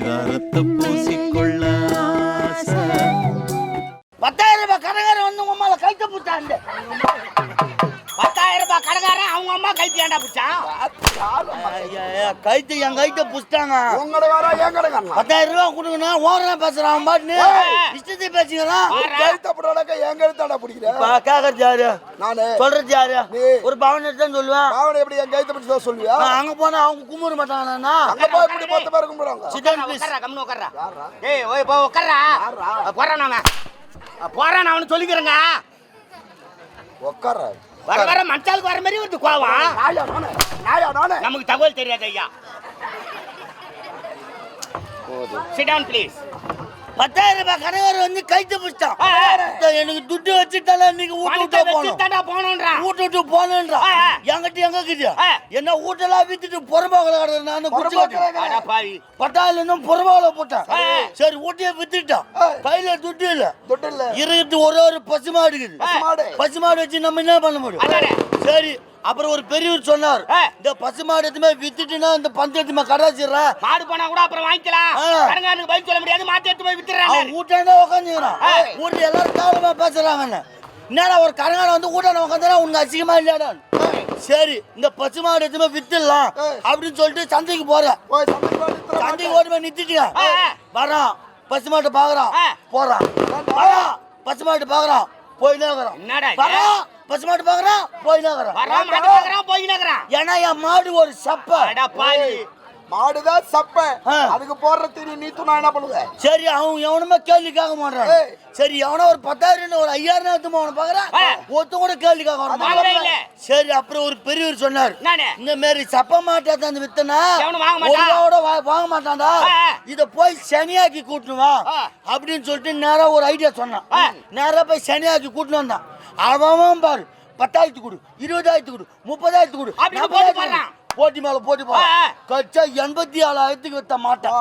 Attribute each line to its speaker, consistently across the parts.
Speaker 1: பரிதாரத்தை பூசிக்கொள்ள
Speaker 2: பத்தாயிரம் ரூபாய் கடைக்காரன் வந்து உங்க மேல கைத்த புட்டாண்டு ரூபாய் கடைக்காரன் அவங்க அம்மா கைத்து ஏன்டா புச்சான் கைத்து என் கைத்த புடிச்சிட்டாங்க.
Speaker 3: உங்களோட வேற கடைக்காரனா?
Speaker 2: பத்தாயிரம் ரூபாய் கொடுக்கணும் ஓவரா பேசுறான் அவன் பாட்டுன்னு இஷ்டத்தை பேசிக்கிறான்.
Speaker 3: கைத்த போடுறக்க என் கழுத்தாடா பிடிக்கிற.
Speaker 2: இப்ப கேக்குறது யாரு?
Speaker 3: நானு.
Speaker 2: சொல்றது யாரு. ஒரு பவன் தான் சொல்லுவேன்
Speaker 3: பாவனை எப்படி என் கைத்த பிடிச்சதா சொல்லுவியா?
Speaker 2: நான் அங்க போனா அவங்க கும்பிட மாட்டாங்கண்ணா
Speaker 3: அங்க போய் இப்படி பத்து பேர் கும்பிடுறாங்க.
Speaker 2: Chicken piece.
Speaker 4: உட்கார்றா, கம்முனு உட்கார்றா. ஏய், ஓய், போ, உட்கார்றா. போறான் அவன். போறான் அவனு சொல்லிக்கிறேங்க.
Speaker 3: உட்கார?
Speaker 4: வர வர மச்சாலுக்கு வர மாதிரி வந்து கோவம். நமக்கு தகவல் தெரியாது ஐயா. சிட் டவுன் ப்ளீஸ்
Speaker 2: பத்தாயிரம் ரூபாய் கடைக்காரன் வந்து கைத்த. இந்த எனக்கு துட்டு வச்சுட்டால இன்னைக்கு வீட்டு விட்டு போகணும்.
Speaker 4: தாண்டா போகணுன்றான்
Speaker 2: வீட்டு
Speaker 4: ஆ.
Speaker 2: என்கிட்ட எங்க இருக்குது. என்ன வீட்டெல்லாம் வித்துட்டு புறம்போகல கடை நான் குடிச்சு பட்டாயில இன்னும் புறம்போகல போட்டேன். சரி ஊட்டிய வித்துட்டான் கையில துட்டு இல்ல.
Speaker 3: துட்டு இல்ல.
Speaker 2: இருக்கிறது ஒரே ஒரு பசு மாடு இருக்குது.
Speaker 4: ஆ.
Speaker 3: மாடு.
Speaker 2: பசு மாடு வச்சு நம்ம என்ன பண்ண முடியும். சரி அப்புறம் ஒரு பெரியவர் சொன்னார். இந்த பசு மாடு எதுவுமே வித்துட்டுனா இந்த பஞ்சத்துமே கடாச்சிடுறேன்
Speaker 4: மாடு போனா கூட அப்புறம் வாங்கிக்கலாம்.
Speaker 2: ஆ.
Speaker 4: கடங்காரனுக்கு பதில் சொல்ல முடியாது மாத்தி எடுத்து போய் வித்துறாங்க
Speaker 2: அவன் வீட்டாண்ட உட்காந்துக்கிறான். வீட்டுல எல்லாரும் காலமா பேசுறாங்கன்னு என்னடா ஒரு கடங்காரன் வந்து வீட்டாண்ட உட்காந்துனா உனக்கு அசிங்கமா இல்லையாடா? சரி இந்த பசு மாடு எதுவுமே வித்துடலாம். அப்படின்னு சொல்லிட்டு சந்தைக்கு போறேன்.
Speaker 3: சந்தைக்கு போய் நிறுத்துற
Speaker 2: சந்தைக்கு ஓடி போய் நிறுத்திட்டியா?
Speaker 4: ஆ, ஆ.
Speaker 2: வரான். பசு மாட்டு பாக்குறான். போறான் வரான் பசு மாட்டு பாக்குறான். போயினே இருக்கிறான்
Speaker 4: என்னடா இது?
Speaker 2: வரான் பசு மாட்டு பாக்குறான். போயினே இருக்கிறான்
Speaker 4: வரான் மாட்டு பார்க்கறான் போய் நகரான்
Speaker 2: ஏன்னா என் மாடு ஒரு சப்ப.
Speaker 3: மாடுதான் சப்ப. அதுக்கு போடுற தீனி நீ துணா என்ன பண்ணுவ
Speaker 2: சரி அவன் எவனுமே கேள்வி கேட்க மாட்டான். சரி எவனோ ஒரு பத்தாயிரம் ஒரு ஐயாயிரம் எடுத்து அவனை பாக்குறான்
Speaker 4: ஆ.
Speaker 2: ஒருத்த கூட கேள்வி கேட்க சரி அப்புறம் ஒரு பெரியவர் சொன்னார்? இந்த மாதிரி சப்ப மாட்டை தந்து வித்தனா
Speaker 4: எவனும் வாங்க
Speaker 2: மாட்டான்டா. இத போய் சனியாக்கி கூட்டணும் வா. அப்படின்னு சொல்லிட்டு நேரா ஒரு ஐடியா சொன்னான். நேரா போய் சனியாக்கி கூட்டணும் வந்தான் அவன் பாரு பத்தாயிரத்து கொடு இருபதாயிரத்து கொடு முப்பதாயிரத்து கொடு
Speaker 4: போட்டி
Speaker 2: மேல போட்டி
Speaker 4: ஆ.
Speaker 2: கச்சா எண்பத்தி ஏழாயிரத்துக்கு வித்த மாட்டான்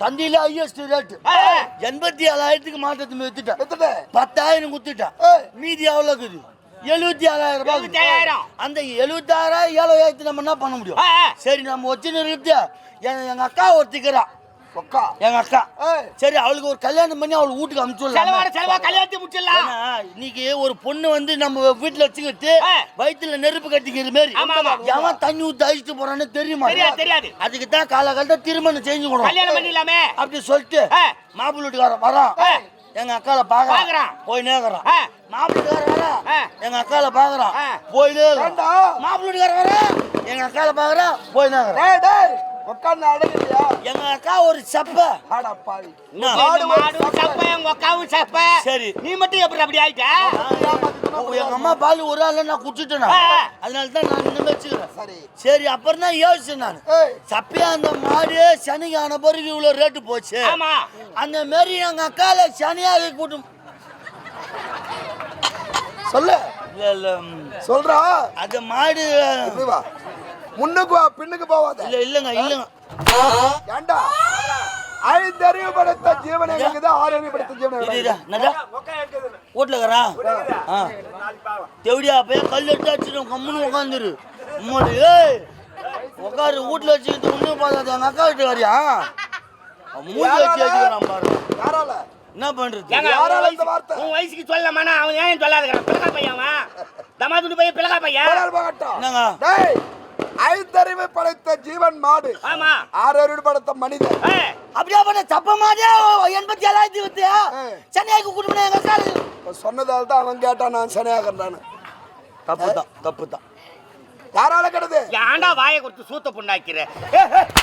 Speaker 2: சந்தையில ஹையஸ்ட் ரேட்
Speaker 4: ஆ, ஆ.
Speaker 2: எண்பத்தி ஏழாயிரத்துக்கு மாட்டத்து வித்துட்டேன்
Speaker 3: வித்துட்டு
Speaker 2: பத்தாயிரம் குத்துட்டேன். மீதி எவ்வளவு இருக்குது எழுபத்தி ஆறாயிரம் ரூபாய் இருக்குது.
Speaker 4: 76,000.
Speaker 2: அந்த எழுபத்தாயிரம் ஏழாயிரத்து நம்ம என்ன பண்ண முடியும். சரி நம்ம வச்சுன்னு இருக்குது எங்க எங்க அக்கா ஒருத்திக்கிறா
Speaker 3: சொக்கா
Speaker 2: எங்க அக்கா.
Speaker 3: ஏய்.
Speaker 2: சரி அவளுக்கு ஒரு கல்யாணம் பண்ணி அவள் வீட்டுக்கு அனுப்பிச்சு
Speaker 4: செலவா கல்யாணத்தை முடிச்சிடலாம்
Speaker 2: இன்னைக்கு ஒரு பொண்ணு வந்து நம்ம வீட்டுல வச்சுக்கிட்டு
Speaker 4: ஆ.
Speaker 2: வயித்துல நெருப்பு கட்டிக்கிற மாதிரி. எவன் தண்ணி ஊத்தி அழிச்சிட்டு போறான்னு தெரியுமா?
Speaker 4: தெரியாது தெரியாது.
Speaker 2: அதுக்கு தான் காலகாலத்தை திருமணம் செஞ்சு கொடுக்கும்
Speaker 4: கல்யாணம் பண்ணிடலாமே.
Speaker 2: அப்படி சொல்லிட்டு. மாப்பிள்ளை வீட்டுக்காரன் வரான். எங்க அக்கால பாக்குறான். போய் நேக்குறான்.
Speaker 4: ஆ.
Speaker 2: மாப்பிள்ளை வீட்டுக்காரன் வரான்
Speaker 4: ஆ.
Speaker 2: எங்க அக்கால பாக்குறான். போய் நேக்குறான். மாப்பிள்ளை வீட்டுக்காரன் வரான் எங்க அக்கால பாக்குறான். போய் நேக்குறான்.
Speaker 3: உட்கார்ந்து அடங்கலையா
Speaker 2: எங்க அக்கா ஒரு சப்ப?
Speaker 3: ஆடா பாவி.
Speaker 4: மாடும் சப்ப. அக்காவும் சப்ப.
Speaker 2: சரி.
Speaker 4: நீ மட்டும் எப்படி அப்படி ஆயிட்ட?
Speaker 2: எங்க அம்மா பால் ஒரு ஆள் நான் குடிச்சிட்டேன். அதனால தான் நான் இந்த வச்சுக்கிறேன்.
Speaker 3: சரி.
Speaker 2: சரி அப்புறம் தான் யோசிச்சேன் நான். சப்பையா அந்த மாடு சனிக்கு ஆன பிறகு இவ்வளவு ரேட்டு போச்சு.
Speaker 4: ஆமா.
Speaker 2: அந்த மாதிரி எங்க அக்கால சனியாக கூட்டும்.
Speaker 3: சொல்லு.
Speaker 2: இல்ல இல்ல ம்,
Speaker 3: சொல்றா.
Speaker 2: அது மாடு
Speaker 3: முன்னுக்கு வா பின்னுக்கு போவாத.
Speaker 2: இல்ல இல்லங்க இல்லங்க.
Speaker 3: ஏண்டா? ஐந்தறிவு படைத்த ஜீவன் எங்களுக்கு ஆறு அறிவு படைத்த ஜீவன்
Speaker 2: வீட்டுல இருக்கிறான் ஆ. தேவடியா பையன் கல் எடுத்து அடிச்சிடும் கம்முன்னு உட்காந்துரு உம்மாடி ஏய் உட்காரு வீட்டுல வச்சுக்கிட்டு ஒன்றும் பார்த்தாது எங்க அக்கா வீட்டு வரியா மூஞ்சி வச்சு வச்சுக்கிறான் பாரு.
Speaker 3: யாரால?
Speaker 2: என்ன பண்றது?
Speaker 3: யாரால இந்த
Speaker 4: வயசு-
Speaker 3: வார்த்தை?
Speaker 4: உன் வயசுக்கு சொல்லமானா அவன் ஏன் சொல்லாதுக்கிறான் பிளகா பையன் அவன். தமாதுண்டு பையன். பிளகா பையன்
Speaker 2: என்னங்க?
Speaker 3: டேய் ஐந்தறிவு படைத்த ஜீவன் மாடு.
Speaker 4: ஆமா.
Speaker 3: ஆறு அறிவு படைத்த மனிதன்
Speaker 2: அப்படியே பண்ண தப்ப மாதிரியா எண்பத்தி ஏழாயிரத்தி வித்தியா
Speaker 3: ஆ.
Speaker 2: சென்னைக்கு கூட்டு எங்க
Speaker 3: இப்ப சொன்னதால தான் அவன் கேட்டான் நான் சனியாகிறேன்
Speaker 2: தப்பு தான் தப்பு தான்
Speaker 3: யாரால கிடது?
Speaker 4: ஏன்டா வாயை கொடுத்து சூத்த புண்ணாக்கிற?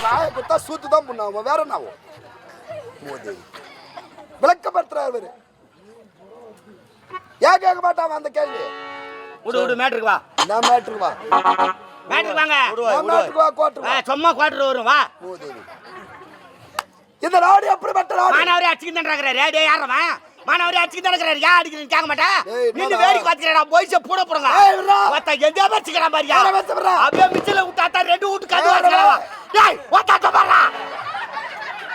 Speaker 3: வாயை குத்தா சூத்து தான் பண்ணாவும் வேற என்ன ஆகும்? மோதி விளக்கப்படுத்துறாரு இவரு. ஏன் கேட்க மாட்டான் அந்த கேள்வி?
Speaker 4: விடு விடு மேட்ருக்கு வா.
Speaker 3: நான் மேட்ருக்கு வா.
Speaker 4: மேட்ருக்கு வாங்க. சும்மா குவார்டர் வரும் வா.
Speaker 3: இந்த நாடு எப்படிப்பட்ட நாடு
Speaker 4: மானவரே அடிச்சுக்கிட்டு நடக்கிறாரு. டேய் யாரவன் மானவரே அடிச்சுக்கிட்டு நடக்கிறாரு. யா அடிக்கிறேன்னு கேட்க மாட்டேன்
Speaker 3: என்னடா?
Speaker 4: வேடிக்கை பார்த்துக்கிறா போய்ச்ச பூட
Speaker 3: விட்றா.
Speaker 4: ஒத்த எந்த வச்சுக்கிறான் பாரியா
Speaker 3: யாரை வச்சு விட்றா?
Speaker 4: அப்படியே மிச்சல விட்டாத்தா ரெண்டு வீட்டு கது
Speaker 3: ஏய்,
Speaker 4: வச்சுக்கலாம். டேய் ஒத்தாத்த பாரா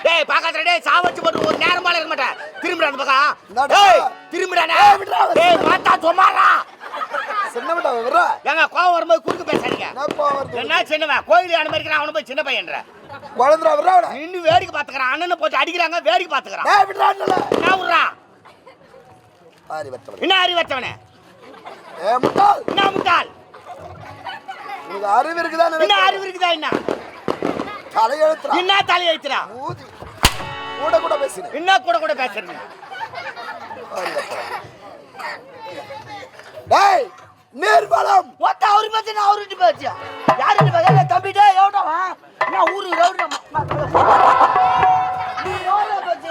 Speaker 4: டேய் பாக்காத டேய் சாவச்சு போட்டு ஒரு நேரம் மேல இருக்க மாட்டேன். திரும்பிடா அந்த பக்கம்.
Speaker 3: என்னடா?
Speaker 4: டேய் திரும்பிடானே. டேய் மாத்தா சும்மாரா
Speaker 3: சின்னவன்டா விடுறா
Speaker 4: ஏங்க கோவம் வரும்போது குறுக்கு பேசாதீங்க.
Speaker 3: என்ன கோவம் வருது?
Speaker 4: என்ன சின்னவன்? கோயில் அனுமதிக்கிறான் அவனை போய் சின்ன பையன்ற.
Speaker 3: குழந்தைடா விடுறா.
Speaker 4: நின்னு வேடிக்கை பாத்துக்கிறான் அண்ணனை போட்டு அடிக்கிறாங்க வேடிக்கை பாத்துக்கிறான்
Speaker 3: டேய் விடுறான்ல
Speaker 4: என்ன விட்றா?
Speaker 3: ஆரி வச்சவன்
Speaker 4: என்ன அறிவற்றவனே?
Speaker 3: ஏ முட்டாள்.
Speaker 4: என்ன முட்டாள்?
Speaker 3: உனக்கு அறிவு இருக்குதா
Speaker 4: என்ன. அறிவு இருக்குதா என்ன?
Speaker 3: தலையெழுத்துறா
Speaker 4: என்ன தலை வைக்கிறா
Speaker 3: ஊதி. கூட கூட பேசினேன்
Speaker 4: என்ன கூட கூட
Speaker 3: வச்சவன். டேய் நீர்வளம்
Speaker 2: ஒத்த அவரு பேச்சு நான் அவர்கிட்ட பேச்சியா யாருகிட்ட பேச தம்பிட்டே எவ்வளோ நான் ஊரு பேச்சு?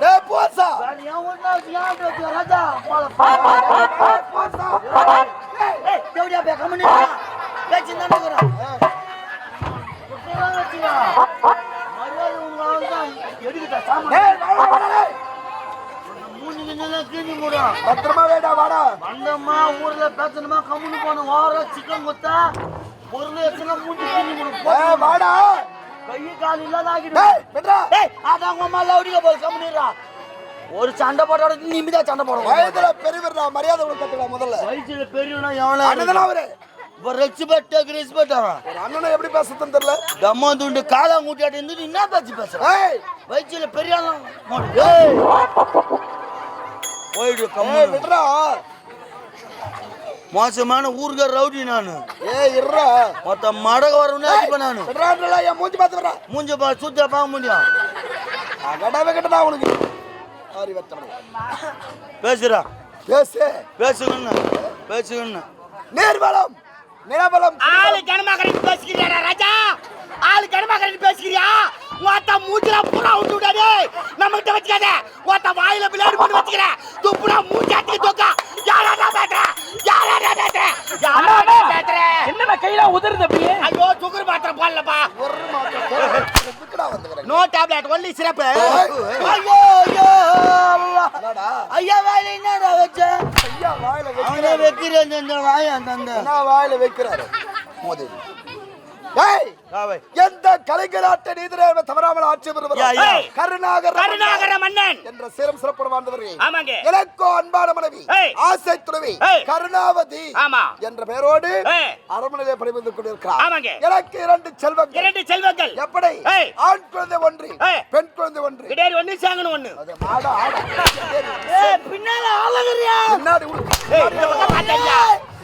Speaker 3: டேய். போசா.
Speaker 2: பேச்சு? ராஜா
Speaker 3: போசா.
Speaker 2: ஏய் தேவடியா பே கம்மனி பேச்சு தான் எடுக்கிட்ட சாமான். கிழிஞ்சு போடும்
Speaker 3: பத்திரமா வேடா வாடா.
Speaker 2: வந்தோமா ஊர்ல பேசணுமா? கம்முனு வார சிக்கன் கொத்தா பொருள் எத்தனை மூஞ்சி போடும்
Speaker 3: வாடா.
Speaker 2: கை கால் இல்லாத ஆகிடும். அதான் உங்க அம்மா லவுடிக்க போய். கம்முனிடுறா. ஒரு சண்டை போட்டோட நிமிதா சண்டை போடுவோம்
Speaker 3: வயதுல பெரியவர்டா. மரியாதை உனக்கு கத்துக்கலாம் முதல்ல.
Speaker 2: வயசுல பெரியவனா எவனா
Speaker 3: அண்ணன் அவரு.
Speaker 2: இப்போ ரெஸ்பெக்ட் ரெஸ்பெக்ட் அவன்.
Speaker 3: ஒரு அண்ணனை எப்படி பேசுறதுன்னு தெரியல.
Speaker 2: தம்மா துண்டு காலாங்கூட்டியாட்டு இருந்து நீ என்ன பேச்சு பேசுற?
Speaker 3: ஏய்.
Speaker 2: வயசுல பெரிய ஆளா மாடு. ஏய். போயிடு
Speaker 3: விடுறா.
Speaker 2: மோசமான ஊருக்கார ரவுடி நானு.
Speaker 3: ஏய் இருடா
Speaker 2: மொத்த மடக வரணும்னு அடிப்பேன் நானு.
Speaker 3: என் மூஞ்சி பார்த்து விடுறா.
Speaker 2: மூஞ்ச பா சுத்த பார்க்க முடியும்
Speaker 3: அகடாவே கிட்டடா உனக்கு? ஆரி வச்சவன்
Speaker 2: பேசுறா
Speaker 3: பேசு.
Speaker 2: பேசுங்கண்ணா. பேசுங்கண்ணா.
Speaker 3: நீர்வளம். நிலவளம்.
Speaker 4: ஆளு கனமா கரெக்ட் பேசிக்கிறியா ராஜா? ஆளு கனமா கரெக்ட் ஓத்த மூஞ்சில பூரா விட்டு விடாதே. நம்ம கிட்ட வச்சுக்காத. ஓத்த வாயில பிளேடு போட்டு வச்சுக்கிற. துப்புரா மூஞ்சாட்டிக்கு தொக்கா. யாரா பேசுற? யாரா பேசுற? யாரா பேசுற?
Speaker 5: என்னடா கையில உதறுது அப்படியே
Speaker 4: ஐயோ சுகர் மாத்திரம் போடலப்பா.
Speaker 3: ஒரு வந்துக்கிறேன்
Speaker 4: நோ டேப்லெட் ஒன்லி சிறப்பு
Speaker 2: ஐயோ ஐயோ. ஐயா வாயில என்னடா வச்ச?
Speaker 3: ஐயா வாயில
Speaker 2: வைக்கிறேன்
Speaker 3: என்ன வாயில வைக்கிறாரு? மோதி. ஏய்! எந்த கலைஞராட்ட நீதிரே தவறாமல் ஆட்சி பெறுவர். கருணாகர
Speaker 4: கருணாகர மன்னன்.
Speaker 3: என்ற சீரம் சிறப்புடன் வாழ்ந்தவர்கள்.
Speaker 4: ஆமாங்க.
Speaker 3: எனக்கோ அன்பான மனைவி. ஆசை துறவி. கருணாவதி
Speaker 4: ஆமா.
Speaker 3: என்ற பெயரோடு. அரண்மனையிலே பணிபுரிந்து கொண்டிருக்கிறார்.
Speaker 4: ஆமாங்க.
Speaker 3: எனக்கு இரண்டு செல்வங்கள்.
Speaker 4: இரண்டு செல்வங்கள்.
Speaker 3: எப்படி. ஆண் குழந்தை ஒன்று. பெண் குழந்தை ஒன்று.
Speaker 4: கிடேரி ஒண்ணு சாங்கணும் ஒண்ணு.
Speaker 3: அது மாடா ஆடா.
Speaker 2: பின்னால ஆளுங்கறியா
Speaker 3: முன்னாடி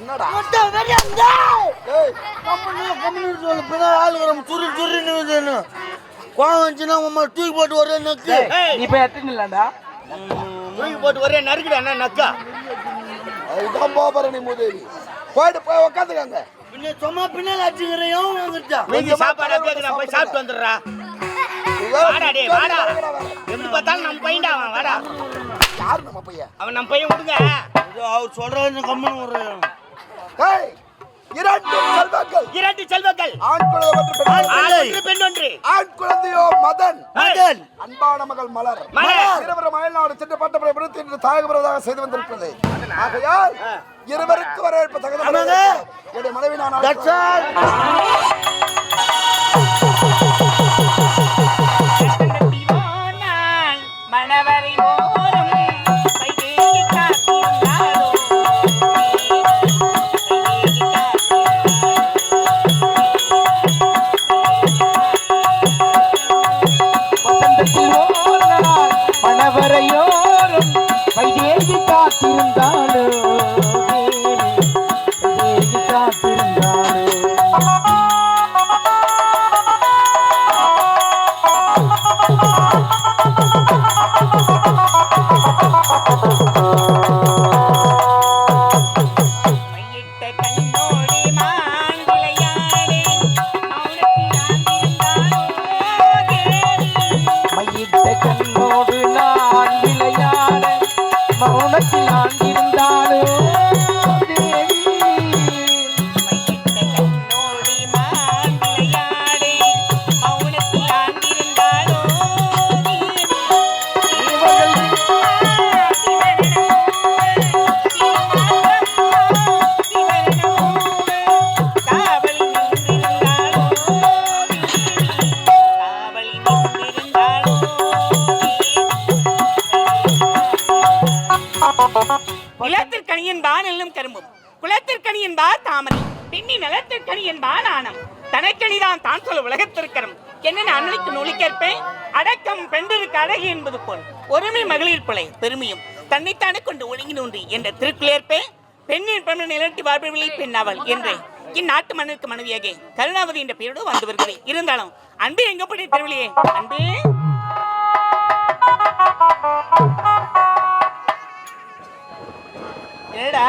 Speaker 3: என்னடா? ஏய்.
Speaker 2: சொல்லு ஆளுங்கற சுரு சுருன்னு வருதுன்னு கோவம் வந்துச்சுன்னா உம்மா தூக்கி போட்டு ஒரே நக்கு.
Speaker 5: நீ போய் எத்தனை இல்லடா
Speaker 4: தூக்கி போட்டு ஒரே நறுக்குடா என்ன நக்கா?
Speaker 3: அதுதான் போபரணி மூதேவி போயிட்டு போய் உட்காந்துக்கங்க
Speaker 2: பின்ன சும்மா பின்னால அடிச்சுக்கிறேன்
Speaker 4: நீங்க சாப்பாடு அப்படியே நான் போய் சாப்பிட்டு வந்துடுறா. வாடா டேய் வாடா. எப்படி பார்த்தாலும் நம்ம பையன்டா அவன் வாடா.
Speaker 3: யார் நம்ம பையன்?
Speaker 4: அவன் நம்ம பையன் விடுங்க
Speaker 2: அவர் சொல்றாரு கம்முனு
Speaker 3: ஏய் இரண்டு செல்வங்கள்.
Speaker 4: இரண்டு செல்வங்கள்.
Speaker 3: ஆண் குழந்தை ஒன்று பெண்
Speaker 4: ஒன்று.
Speaker 3: ஆண் குழந்தையோ மதன்?
Speaker 2: மதன்.
Speaker 3: அன்பான மகள் மலர்.
Speaker 4: மலர்.
Speaker 3: இருவரும் அயல்நாடு சென்று பட்டப்படை விடுத்து இன்று தாயகபுரதாக செய்து வந்திருக்கிறது. ஆகையால் இருவருக்கு வரவேற்பு தகுந்த என்னுடைய மனைவி நான்
Speaker 5: அழகு என்பது போல் ஒருமை மகளிர் பிழை பெருமையும் தன்னைத்தானே கொண்டு ஒழுங்கி நோன்றி என்ற திருக்குளேற்பே பெண்ணின் பெண்ணை நிலட்டி வாழ்பவில்லை பெண் அவள் என்றே இந்நாட்டு மன்னருக்கு மனைவியாக கருணாவதி என்ற பெயரோடு வந்து வருகிறேன் இருந்தாலும் அன்பு எங்க போய் தெருவிலையே அன்பே. ஏடா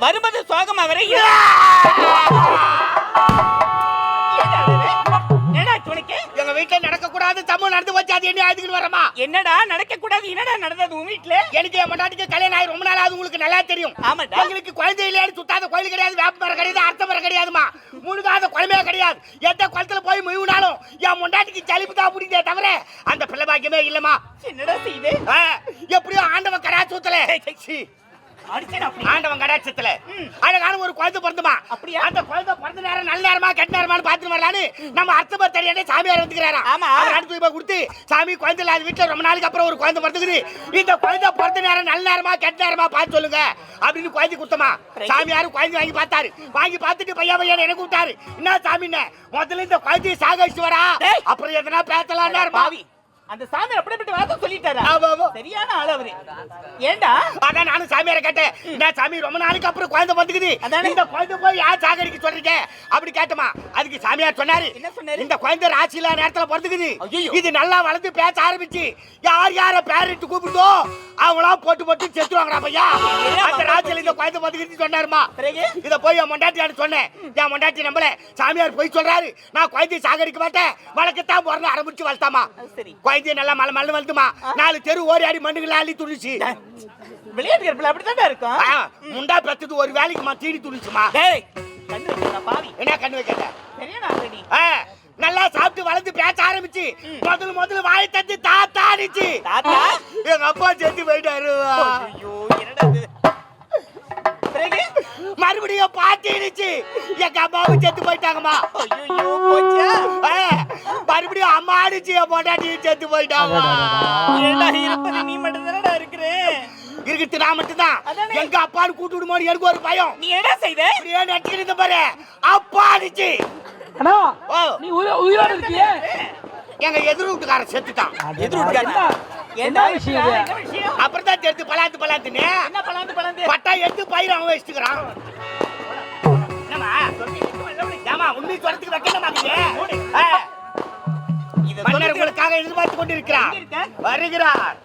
Speaker 5: வருவது சோகம் அவரை
Speaker 4: வீட்டுல நடக்க கூடாது தமிழ் நடந்து வச்சு அது என்ன ஆயுதுன்னு வரமா?
Speaker 5: என்னடா நடக்க கூடாது என்னடா நடந்தது உன் வீட்டுல
Speaker 4: எனக்கு என் மண்டாட்டிக்கு கல்யாணம் ஆகி ரொம்ப நாள் உங்களுக்கு நல்லா தெரியும்.
Speaker 5: ஆமாடா.
Speaker 4: எங்களுக்கு குழந்தை இல்லையான்னு சுத்தாத கோயில் கிடையாது வேப்ப மரம் கிடையாது அரச மரம் கிடையாதுமா. முழுகாத குழம்பே கிடையாது. எந்த குளத்துல போய் முழுவினாலும் என் மொண்டாட்டிக்கு ஜலிப்பு தான் பிடிக்கதே தவிர அந்த பிள்ளை பாக்கியமே இல்லம்மா.
Speaker 5: என்னடா செய்து?
Speaker 4: ஆ, எப்படியோ ஆண்டவன்
Speaker 5: அப்படி
Speaker 4: ஆண்டவன் கடாட்சத்துல. அழகான ஒரு குழந்தை பிறந்துமா?
Speaker 5: அப்படியா?
Speaker 4: அந்த குழந்தை பிறந்த நேரம் நல்ல நேரமா கெட்ட நேரமான்னு பாத்துட்டு வரலான்னு நம்ம அர்த்தமா தெரியாத சாமியார் வந்துக்கிறாரா
Speaker 5: ஆமா.
Speaker 4: அவர் அடுத்து போய் கொடுத்து சாமி குழந்தை இல்லாத வீட்டுல ரொம்ப நாளுக்கு அப்புறம் ஒரு குழந்தை பிறந்துக்குது. இந்த குழந்தை பிறந்த நேரம் நல்ல நேரமா கெட்ட நேரமா பார்த்து சொல்லுங்க அப்படின்னு குழந்தை குத்தமா சாமியார் குழந்தை வாங்கி பார்த்தாரு. வாங்கி பார்த்துட்டு பையா பையன் எனக்கு விட்டாரு என்ன சாமி முதல்ல இந்த குழந்தையை சாகடிச்சு வரா. அப்புறம் எதனா பேசலாம்
Speaker 5: பாவி. அந்த சாமி அப்படிப்பட்ட வார்த்தை சொல்லிட்டாரா. சரியான ஆள் அவரு. ஏண்டா?
Speaker 4: அதான் நானும் சாமியார கேட்டேன். என்ன சாமி ரொம்ப நாளைக்கு அப்புறம் குழந்தை வந்துக்குது
Speaker 5: அதானே.
Speaker 4: இந்த குழந்தை போய் யார் சாகடிக்க சொல்றீங்க? அப்படி கேட்டமா அதுக்கு சாமியார் சொன்னாரு.
Speaker 5: என்ன சொன்னாரு?
Speaker 4: இந்த குழந்தை ராசியில நேரத்துல பிறந்துக்குது. இது நல்லா வளர்ந்து பேச ஆரம்பிச்சு. யார் யார பேரிட்டு கூப்பிடுதோ அவங்களாம் போட்டு போட்டு செத்துவாங்கடா பையா. அந்த ராசியில இந்த குழந்தை வந்துக்குது சொன்னாருமா? இத போய் என் மொண்டாட்டியான்னு சொன்னேன். என் மொண்டாட்டி நம்பல. சாமியார் போய் சொல்றாரு. நான் குழந்தையை சாகடிக்க மாட்டேன். வழக்கத்தான் பிறந்து ஆரம்பிச்சு வளர்த்தாமா
Speaker 5: சரி.
Speaker 4: குழந்தைய நல்லா மலை மலை வளர்த்துமா? நாலு தெரு ஓடி ஆடி மண்ணுகளை அள்ளி துணிச்சு.
Speaker 5: விளையாட்டு கருப்பில் அப்படித்தான்டா இருக்கும்?
Speaker 4: முண்டா பெத்தது ஒரு வேலைக்குமா தீனி துணிச்சுமா? என்ன கண்ணு ஆ, நல்லா சாப்பிட்டு வளர்ந்து பேச ஆரம்பிச்சு முதல்ல முதல்ல வாயை தந்து
Speaker 5: தாத்தா
Speaker 4: எங்க அப்பா செத்து போயிட்டாரு. மறுபடியும் பாட்டிடுச்சு எங்க அம்மாவும் செத்து போயிட்டாங்கம்மா. அம்மா அடிச்சு என் பொண்டாட்டியும் செத்து
Speaker 5: ஏண்டா இருப்பது நீ மட்டும் தானடா இருக்கிற?
Speaker 4: இருக்குது நான் மட்டும்தான்.
Speaker 5: அதானே.
Speaker 4: எங்க அப்பான்னு கூட்டு விடுமோன்னு எனக்கு ஒரு பயம்.
Speaker 5: நீ என்ன செய்த?
Speaker 4: அப்படியே நட்டிக்கிட்டு பாரு. அப்பா அடிச்சு
Speaker 6: அண்ணா நீ உயிரோட இருக்கியே?
Speaker 4: எங்க எதிர் வீட்டுக்காரன் செத்துட்டான்.
Speaker 5: எதிர் வீட்டுக்காரனா?
Speaker 6: என்ன? விஷயம்
Speaker 4: அப்புறம் தான் தெரிஞ்சு பலாத்து பலாத்துன்னு.
Speaker 5: என்ன பலாந்து
Speaker 4: பட்டா எடுத்து பயிர் அவன் வச்சுக்கிறான் என்னம்மா? ஏமா உண்மை சொல்றதுக்கு வைக்கல மாட்டீங்க
Speaker 5: இது
Speaker 4: மன்னர் உங்களுக்காக எதிர்பார்த்து கொண்டிருக்கிறார்? வருகிறார்.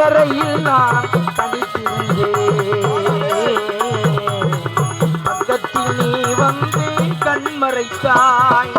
Speaker 6: கரையில் நான் தனித்திருந்தேன் பக்கத்தில்
Speaker 5: நீ
Speaker 6: வந்து கண்மறைத்தாய்.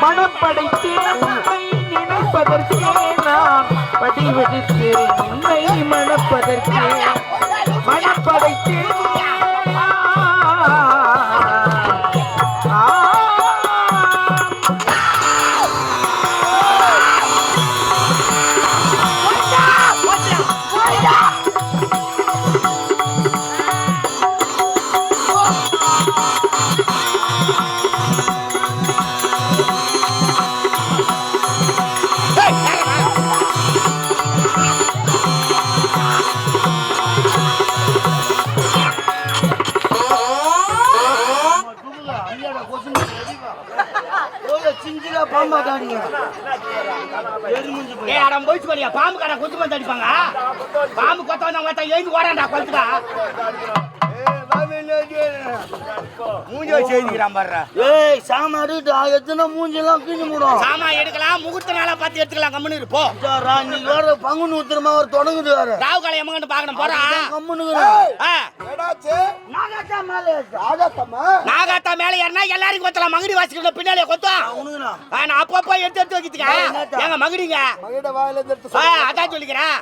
Speaker 6: மனப்படைத்தேன் நினைப்பதற்கே நான் படிவெடுத்து
Speaker 4: ஓடாண்டா கொளுத்துக்கா மூஞ்சி பாரு
Speaker 2: ஏய் சாம அடிட்டு எத்தனை மூஞ்செல்லாம் கிழிஞ்சு போடும்?
Speaker 4: சாமா எடுக்கலாம் முகூர்த்த நாளா பார்த்து எடுத்துக்கலாம் கம்முன்னு இருப்போ
Speaker 2: இன்னைக்கு வேற உத்திரமா ஒரு தொடங்குது வேற.
Speaker 4: ராவு காலை எம்மங்கன்னு பார்க்கணும் போறா
Speaker 3: ஏடாச்சு
Speaker 2: நாகத்தா மேலே
Speaker 4: ஏறினா எல்லாரும் கொத்தலாம் மகுடி வாசிக்கிற பின்னாலே கொத்தும் நான் அப்பப்போ எடுத்து எடுத்து வைக்கிறேன் எங்க மகுடிங்க. அதான் சொல்லிக்கிறேன்.